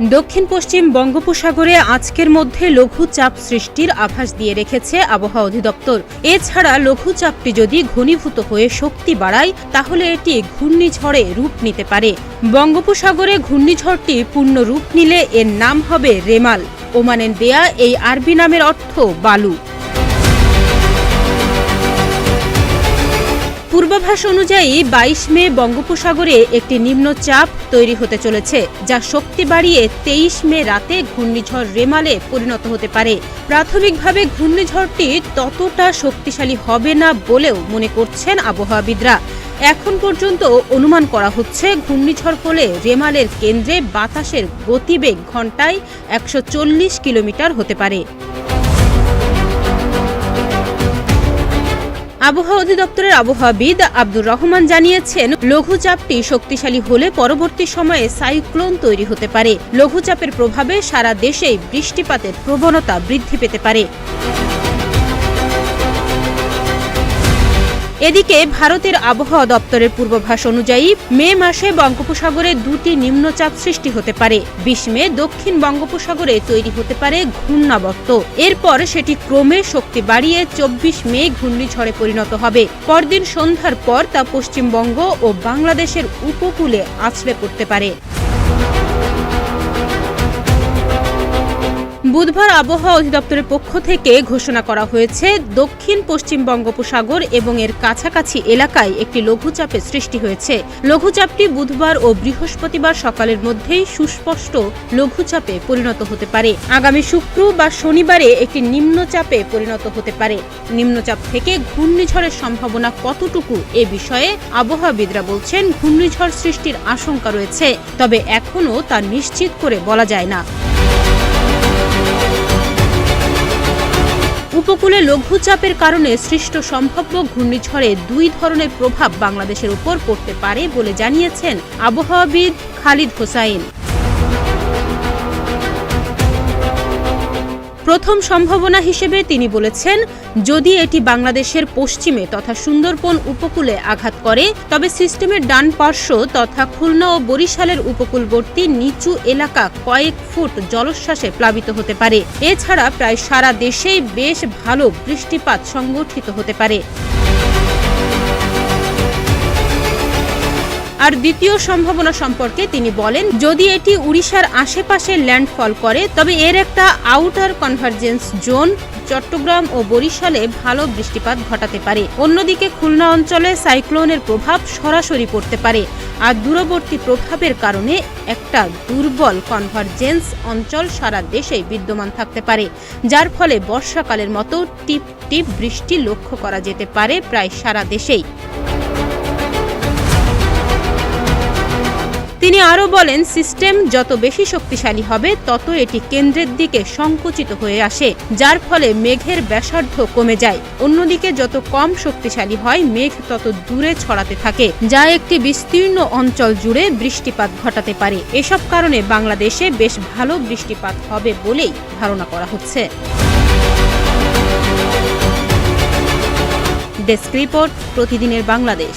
দক্ষিণ পশ্চিম বঙ্গোপসাগরে আজকের মধ্যে লঘুচাপ সৃষ্টির আভাস দিয়ে রেখেছে আবহাওয়া অধিদপ্তর। এছাড়া লঘুচাপটি যদি ঘনীভূত হয়ে শক্তি বাড়ায়, তাহলে এটি ঘূর্ণিঝড়ে রূপ নিতে পারে। বঙ্গোপসাগরে ঘূর্ণিঝড়টি পূর্ণ রূপ নিলে এর নাম হবে রেমাল। ওমানের দেয়া এই আরবি নামের অর্থ বালু। পূর্বাভাস অনুযায়ী বাইশ মে বঙ্গোপসাগরে একটি নিম্নচাপ তৈরি হতে চলেছে, যা শক্তি বাড়িয়ে তেইশ মে রাতে ঘূর্ণিঝড় রেমালে পরিণত হতে পারে। প্রাথমিকভাবে ঘূর্ণিঝড়টি ততটা শক্তিশালী হবে না বলেও মনে করছেন আবহাওয়াবিদরা। এখন পর্যন্ত অনুমান করা হচ্ছে ঘূর্ণিঝড় হলে রেমালের কেন্দ্রে বাতাসের গতিবেগ ঘন্টায় একশো কিলোমিটার হতে পারে। আবহাওয়া অধিদপ্তরের আবহাওয়াবিদ আব্দুর রহমান জানিয়েছেন, লঘুচাপটি শক্তিশালী হলে পরবর্তী সময়ে সাইক্লোন তৈরি হতে পারে। লঘুচাপের প্রভাবে সারা দেশেই বৃষ্টিপাতের প্রবণতা বৃদ্ধি পেতে পারে। এদিকে ভারতের আবহাওয়া দপ্তরের পূর্বাভাস অনুযায়ী মে মাসে বঙ্গোপসাগরে দুটি নিম্নচাপ সৃষ্টি হতে পারে। বিশ মে দক্ষিণ বঙ্গোপসাগরে তৈরি হতে পারে ঘূর্ণাবর্ত। এরপর সেটি ক্রমে শক্তি বাড়িয়ে চব্বিশ মে ঘূর্ণিঝড়ে পরিণত হবে। পরদিন সন্ধ্যার পর তা পশ্চিমবঙ্গ ও বাংলাদেশের উপকূলে আছড়ে পড়তে পারে। বুধবার আবহাওয়া অধিদপ্তরের পক্ষ থেকে ঘোষণা করা হয়েছে, দক্ষিণ পশ্চিম বঙ্গোপসাগর এবং এর কাছাকাছি এলাকায় একটি লঘুচাপের সৃষ্টি হয়েছে। লঘুচাপটি বুধবার ও বৃহস্পতিবার সকালের মধ্যেই সুস্পষ্ট লঘুচাপে পরিণত হতে পারে। আগামী শুক্র বা শনিবারে একটি নিম্নচাপে পরিণত হতে পারে। নিম্নচাপ থেকে ঘূর্ণিঝড়ের সম্ভাবনা কতটুকু এ বিষয়ে আবহাওয়াবিদরা বলছেন, ঘূর্ণিঝড় সৃষ্টির আশঙ্কা রয়েছে, তবে এখনও তা নিশ্চিত করে বলা যায় না। উপকূলে লঘুচাপের কারণে সৃষ্ট সম্ভাব্য ঘূর্ণিঝড়ে দুই ধরনের প্রভাব বাংলাদেশের উপর পড়তে পারে বলে জানিয়েছেন আবহাওয়াবিদ খালিদ হোসাইন। প্রথম সম্ভাবনা হিসেবে তিনি বলেছেন, যদি এটি বাংলাদেশের পশ্চিমে তথা সুন্দরবন উপকূলে আঘাত করে, তবে সিস্টেমের ডান পার্শ্ব তথা খুলনা ও বরিশালের উপকূলবর্তী নিচু এলাকা কয়েক ফুট জলোচ্ছ্বাসে প্লাবিত হতে পারে। এছাড়া প্রায় সারা দেশেই বেশ ভালো বৃষ্টিপাত সংগঠিত হতে পারে। আর দ্বিতীয় সম্ভাবনা সম্পর্কে তিনি বলেন, যদি এটি উড়িষ্যার আশেপাশে ল্যান্ডফল করে, তবে এর একটা আউটার কনভার্জেন্স জোন চট্টগ্রাম ও বরিশালে ভালো বৃষ্টিপাত ঘটাতে পারে। অন্যদিকে খুলনা অঞ্চলে সাইক্লোনের প্রভাব সরাসরি পড়তে পারে, আর দূরবর্তী প্রভাবের কারণে একটা দুর্বল কনভার্জেন্স অঞ্চল সারা দেশে বিদ্যমান থাকতে পারে, যার ফলে বর্ষাকালের মতো টিপ টিপ বৃষ্টি লক্ষ্য করা যেতে পারে প্রায় সারা দেশেই। তিনি আরও বলেন, সিস্টেম যত বেশি শক্তিশালী হবে, তত এটি কেন্দ্রের দিকে সংকুচিত হয়ে আসে, যার ফলে মেঘের ব্যাসার্ধ কমে যায়। অন্যদিকে যত কম শক্তিশালী হয়, মেঘ তত দূরে ছড়াতে থাকে, যা একটি বিস্তীর্ণ অঞ্চল জুড়ে বৃষ্টিপাত ঘটাতে পারে। এসব কারণে বাংলাদেশে বেশ ভালো বৃষ্টিপাত হবে বলেই ধারণা করা হচ্ছে। ডেস্ক রিপোর্ট, প্রতিদিনের বাংলাদেশ।